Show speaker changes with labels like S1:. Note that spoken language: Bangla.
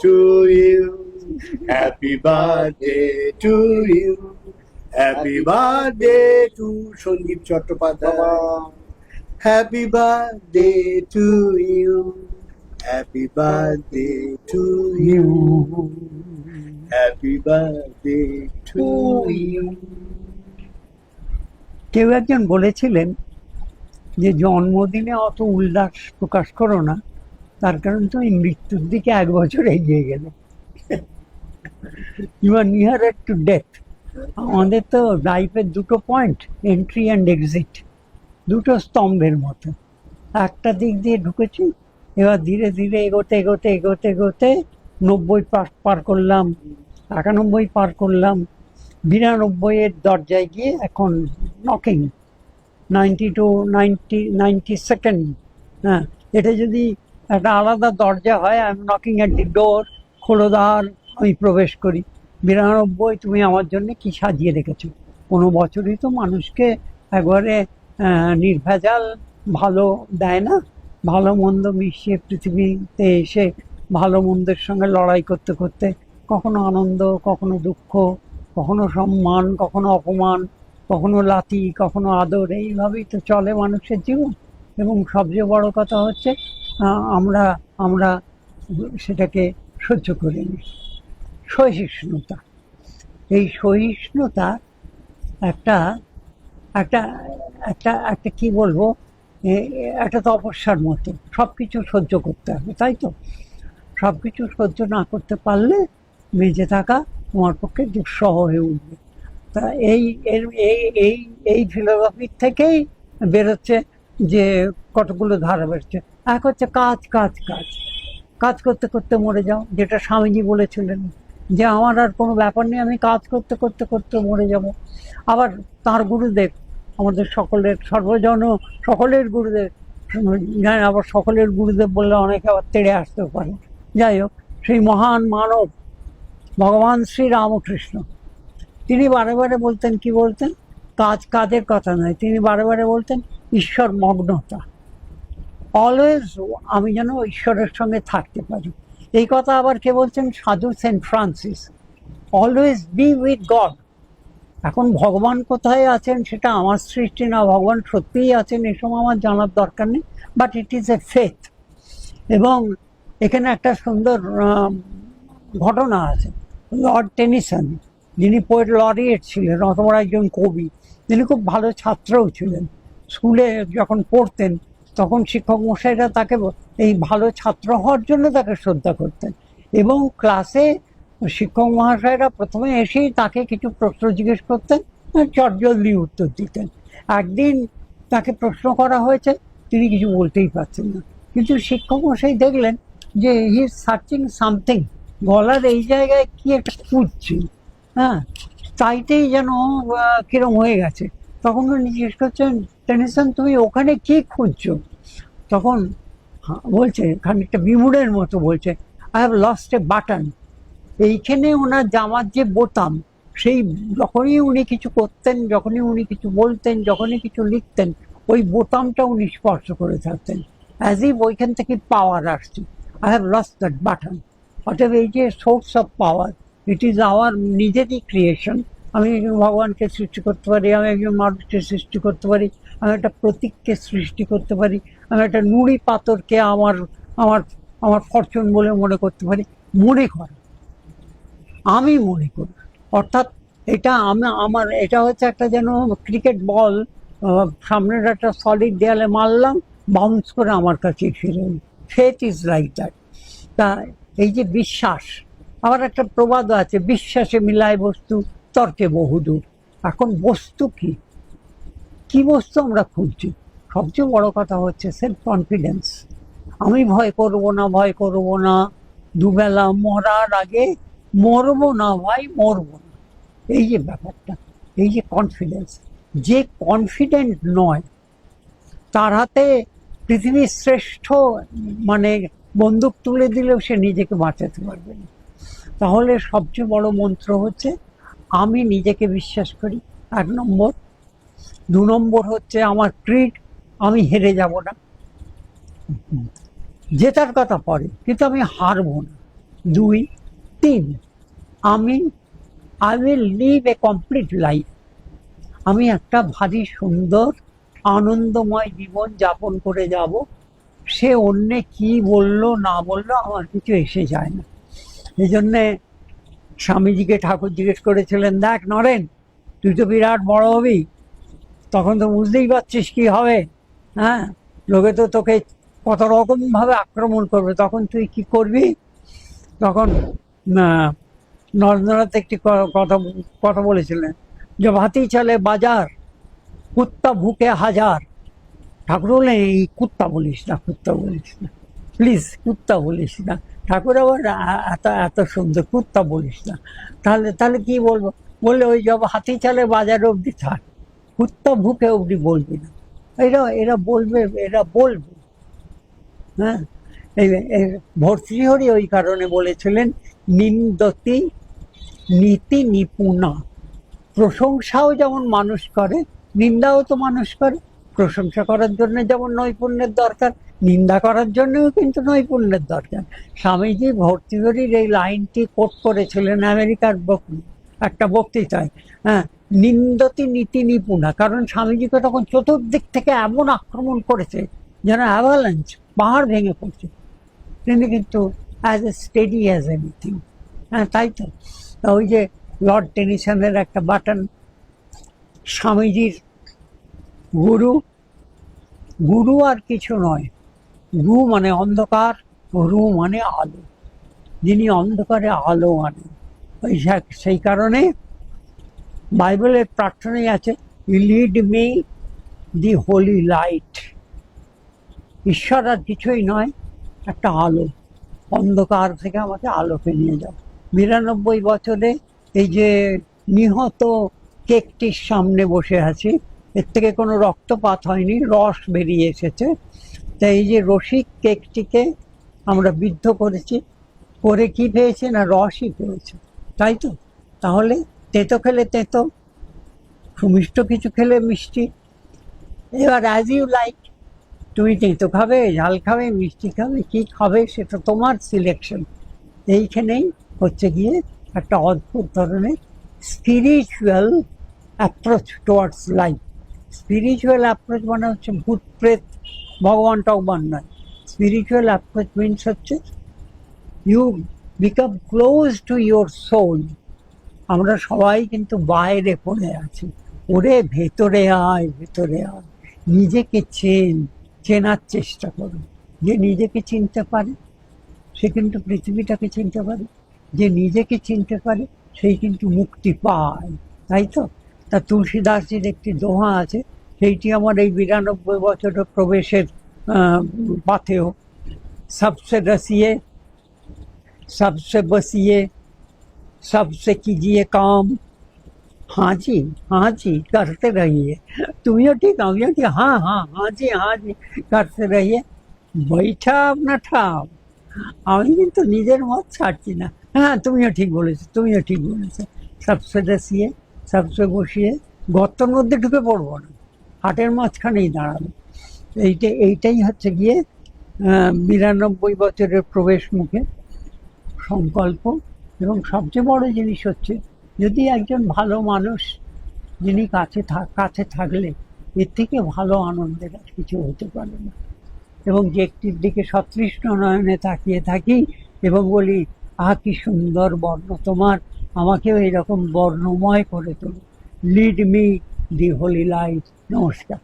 S1: to you. Happy birthday to you. Happy birthday to Sandeep Chattopadhyay. Happy birthday to you. Happy birthday to you. Happy birthday to you.
S2: কেউ একজন বলেছিলেন যে জন্মদিনে অত উল্লাস প্রকাশ করো না তার কারণ তুমি মৃত্যুর দিকে এক বছর এগিয়ে গেলে। You are near to death আমাদের তো লাইফের দুটো পয়েন্ট এন্ট্রি অ্যান্ড এক্সিট দুটো স্তম্ভের মতো। একটা দিক দিয়ে ঢুকেছি, এবার ধীরে ধীরে এগোতে এগোতে এগোতে এগোতে নব্বই পার করলাম, একানব্বই পার করলাম। বিরানব্বইয়ের দরজায় গিয়ে এখন knocking ninety two ninety ninety second হ্যাঁ এটা যদি একটা আলাদা দরজা হয় I am knocking at the door খোলো দ্বার আমি প্রবেশ করি। বিরানব্বই, তুমি আমার জন্য কি সাজিয়ে রেখেছো? কোনো বছরই তো মানুষকে একবারে নির্ভেজাল, ভালো দেয় না। ভালো মন্দ মিশিয়ে পৃথিবীতে এসে ভালো মন্দের সঙ্গে লড়াই করতে করতে কখনো আনন্দ, কখনো দুঃখ, কখনো সম্মান, কখনো অপমান, কখনো লাতি, কখনো আদর, এইভাবেই তো চলে মানুষের জীবন। এবং সবচেয়ে বড় কথা হচ্ছে আমরা আমরা সেটাকে সহ্য করে নিই সহিষ্ণুতা। এই সহিষ্ণুতা একটা একটা একটা একটা কি বলব? একটা তপস্যার মতো। সব কিছু সহ্য করতে হবে, তাই তো? সব কিছু সহ্য না করতে পারলে বেঁচে থাকা তোমার পক্ষে দুঃসহ হয়ে উঠবে। তা এই, এর, এই এই এই ফিলোসফির থেকেই বেরোচ্ছে যে কতগুলো ধারা বেরোচ্ছে। এক হচ্ছে কাজ কাজ কাজ। কাজ করতে করতে মরে যাও, যেটা স্বামীজি বলেছিলেন যে, আমার আর কোনো ব্যাপার নেই, আমি কাজ করতে করতে করতে মরে যাব। আবার তার গুরুদেব, আমাদের সকলের সর্বজন সকলের গুরুদেব, জানেন, আবার সকলের গুরুদেব বললে অনেকে আবার তেড়ে আসতেও পারে। যাই হোক, সেই মহান মানব, ভগবান শ্রী রামকৃষ্ণ তিনি বারে বারে বলতেন, কি বলতেন? কাজ কাজের কথা নয়, তিনি বারে বারে বলতেন, ঈশ্বর মগ্নতা। অলওয়েজ আমি যেন ঈশ্বরের সঙ্গে থাকতে পারি। এই কথা আবার কে বলছেন? সাধু Saint Francis. Always be with God এখন ভগবান কোথায় আছেন সেটা আমার সৃষ্টি না, ভগবান সত্যিই আছেন এসব আমার জানার দরকার নেই but it is a faith এবং এখানে একটা সুন্দর ঘটনা আছে। লর্ড টেনিসন যিনি পোয়েট লরিয়েট ছিলেন, অথবা একজন কবি, তিনি খুব ভালো ছাত্রও ছিলেন। স্কুলে যখন পড়তেন তখন শিক্ষক মশাইরা তাকে এই ভালো ছাত্র হওয়ার জন্য তাকে শ্রদ্ধা করতেন। এবং ক্লাসে শিক্ষক মহাশয়রা প্রথমে এসেই তাকে কিছু প্রশ্ন জিজ্ঞেস করতেন চটজলদি উত্তর দিতেন। একদিন তাকে প্রশ্ন করা হয়েছে, তিনি কিছু বলতেই পারছেন না। কিন্তু শিক্ষক মশাই দেখলেন যে হি ইজ সার্চিং সামথিং, গলার এই জায়গায় কি একটা খুঁজছে। হ্যাঁ তাইতেই যেন কিরম হয়ে গেছে। তখন জিজ্ঞেস করছেন টেনিসন তুমি ওখানে কি খুঁজছো? তখন বলছে, খানিকটা বিমুড়ের মতো বলছে I have lost a button এইখানে ওনার জামার যে বোতাম, সেই যখনই উনি কিছু করতেন, যখনই উনি কিছু বলতেন, যখনই কিছু লিখতেন, ওই বোতামটা উনি স্পর্শ করে থাকতেন অ্যাজ ইফ ওইখান থেকে পাওয়ার আসছে। I have lost that button অতএব এই যে source of power it is our নিজেরই ক্রিয়েশন আমি ভগবানকে সৃষ্টি করতে পারি, আমি একজন মানুষকে সৃষ্টি করতে পারি। আমি একটা প্রতীককে সৃষ্টি করতে পারি, আমি একটা নুড়ি পাথরকে আমার আমার আমার ফরচুন বলে মনে করতে পারি, মনে করা। আমি মনে করি। অর্থাৎ এটা আমি, আমার, এটা হচ্ছে একটা যেন ক্রিকেট বল সামনের একটা সলিড দেয়ালে মারলাম বাউন্স করে আমার কাছে ফিরে ফেথ ইজ লাইক দ্যাট তা এই যে বিশ্বাস আবার একটা প্রবাদ আছে, বিশ্বাসে মিলায় বস্তু, তর্কে বহুদূর। এখন বস্তু কি? কি বস্তু আমরা খুঁজছি? সবচেয়ে বড় কথা হচ্ছে সেলফ কনফিডেন্স আমি ভয় করব না, ভয় করব না। দুবেলা মরার আগে মরবো না, ভাই, মরবো না। এই যে ব্যাপারটা, এই যে কনফিডেন্স যে কনফিডেন্ট নয়, তার হাতে পৃথিবীর শ্রেষ্ঠ মানে বন্দুক তুলে দিলেও সে নিজেকে বাঁচাতে পারবে না। তাহলে সবচেয়ে বড় মন্ত্র হচ্ছে, আমি নিজেকে বিশ্বাস করি। এক নম্বর দু নম্বর হচ্ছে আমার ক্রিড আমি হেরে যাব না। জেতার কথা পরে, কিন্তু আমি হারবো না। দুই, তিন, আমি I will live a complete life আমি একটা ভারী, সুন্দর, আনন্দময় জীবন যাপন করে যাব। সে অন্যে কি বলল, না বলল, আমার কিছু এসে যায় না। এই জন্যে স্বামীজিকে ঠাকুর জিজ্ঞেস করেছিলেন, দেখ নরেন, তুই তো বিরাট বড় হবি। তখন তো বুঝতেই পারছিস কি হবে হ্যাঁ? লোকে তো তোকে কত রকম ভাবে আক্রমণ করবে, তখন তুই কি করবি? তখন নরেন্দ্রনাথ একটি কথা কথা বলেছিলেন যে, ভাতি চলে বাজার, কুত্তা ভুকে হাজার। ঠাকুর বললেন এই কুত্তা বলিস না, কুত্তা বলিস না। প্লিজ, কুত্তা বলিস না। ঠাকুর আবার এত এত সুন্দর, কুত্তা বলিস না। তাহলে তাহলে কি বলব? বললে, ওই জব হাতি চালে বাজার অবধি থাক। কুত্তা ভুকে অবধি বলবি না। এরা এরা বলবে এরা বলবে। হ্যাঁ? এই ভর্তৃহরি ওই কারণে বলেছিলেন, নিন্দতি নীতি নিপুণা। প্রশংসাও যেমন মানুষ করে, নিন্দাও তো মানুষ করে। প্রশংসা করার জন্য যেমন নৈপুণ্যের দরকার, নিন্দা করার জন্যও কিন্তু নৈপুণ্যের দরকার। স্বামীজি ভর্তিহরির এই লাইনটি কোট করেছিলেন আমেরিকার বক- একটা বক্তৃতায় হ্যাঁ নিন্দতি নীতি নিপুণা কারণ স্বামীজিকে তখন চতুর্দিক থেকে এমন আক্রমণ করেছে, যেন অ্যাভালাঞ্চ পাহাড় ভেঙে পড়ছে। তিনি কিন্তু as a steady as anything হ্যাঁ তাই তো ওই যে লর্ড টেনিসনের একটা বাটন, স্বামীজির গুরু গুরু আর কিছু নয়, গু মানে অন্ধকার, রু মানে আলো, যিনি অন্ধকারে আলো আনেন। ওই সেই কারণে বাইবেলের প্রার্থনাই আছে lead me the holy light ঈশ্বর আর কিছুই নয়, একটা আলো। অন্ধকার থেকে আমাকে আলোকে নিয়ে যাও। বিরানব্বই বছরে এই যে নিহত কেকটির সামনে বসে আছি, এর থেকে কোনো রক্তপাত হয়নি, রস বেরিয়ে এসেছে। তাই এই যে রসিক কেকটিকে আমরা বিদ্ধ করেছি, করে কি পেয়েছে না রসই পেয়েছে? তাই তো? তাহলে তেতো খেলে তেতো, সুমিষ্ট কিছু খেলে মিষ্টি। এবার অ্যাজ ইউ লাইক তুমি তেঁতো খাবে, ঝাল খাবে, মিষ্টি খাবে, কী খাবে সেটা তোমার সিলেকশন এইখানেই হচ্ছে গিয়ে একটা অদ্ভুত ধরনের spiritual approach towards life spiritual approach মানে হচ্ছে ভূত প্রেত ভগবান টগবান নয় স্পিরিচুয়াল অ্যাপ্রোচ মিনস হচ্ছে you become close to your soul আমরা সবাই কিন্তু বাইরে পড়ে আছি। ওরে ভেতরে আয় ভেতরে আয়। নিজেকে চেন, চেনার চেষ্টা করো। যে নিজেকে চিনতে পারে, সে কিন্তু পৃথিবীটাকে চিনতে পারে। যে নিজেকে চিনতে পারে, সেই কিন্তু মুক্তি পায়। তাই তো? তা তুলসীদাসজির একটি দোহা আছে। সেইটি আমার এই বিরানব্বই বছরের প্রবেশের পাথেও। সবসে রসিয়ে सबसे बसिए सबसे कीजिए काम हाँ जी हाँ जी करते रहिए তুমিও ঠিক আমিও ঠিক হ্যাঁ হ্যাঁ হ্যাঁ জি হ্যাঁ জি করতে রহিয়ে বৈঠা না ঠাম আমি কিন্তু নিজের মত ছাড়ছি না হ্যাঁ তুমিও ঠিক বলেছো তুমিও ঠিক বলেছো সবসে রসিয়ে সবসে বসিয়ে গর্তর মধ্যে ঢুকে পড়বো না হাটের মাঝখানেই দাঁড়াবো এইটা এইটাই হচ্ছে গিয়ে আহ, বিরানব্বই বছরের প্রবেশ মুখে সংকল্প, এবং সবচেয়ে বড় জিনিস হচ্ছে, যদি একজন ভালো মানুষ যিনি কাছে কাছে থাকলে, এর থেকে ভালো আনন্দের আর কিছু হতে পারে না। এবং যে একটির দিকে সতৃষ্ণ নয়নে তাকিয়ে থাকি, এবং বলি, আহ, কি সুন্দর বর্ণ তোমার, আমাকেও এরকম বর্ণময় করে তোলো। Lead me the holy light নমস্কার।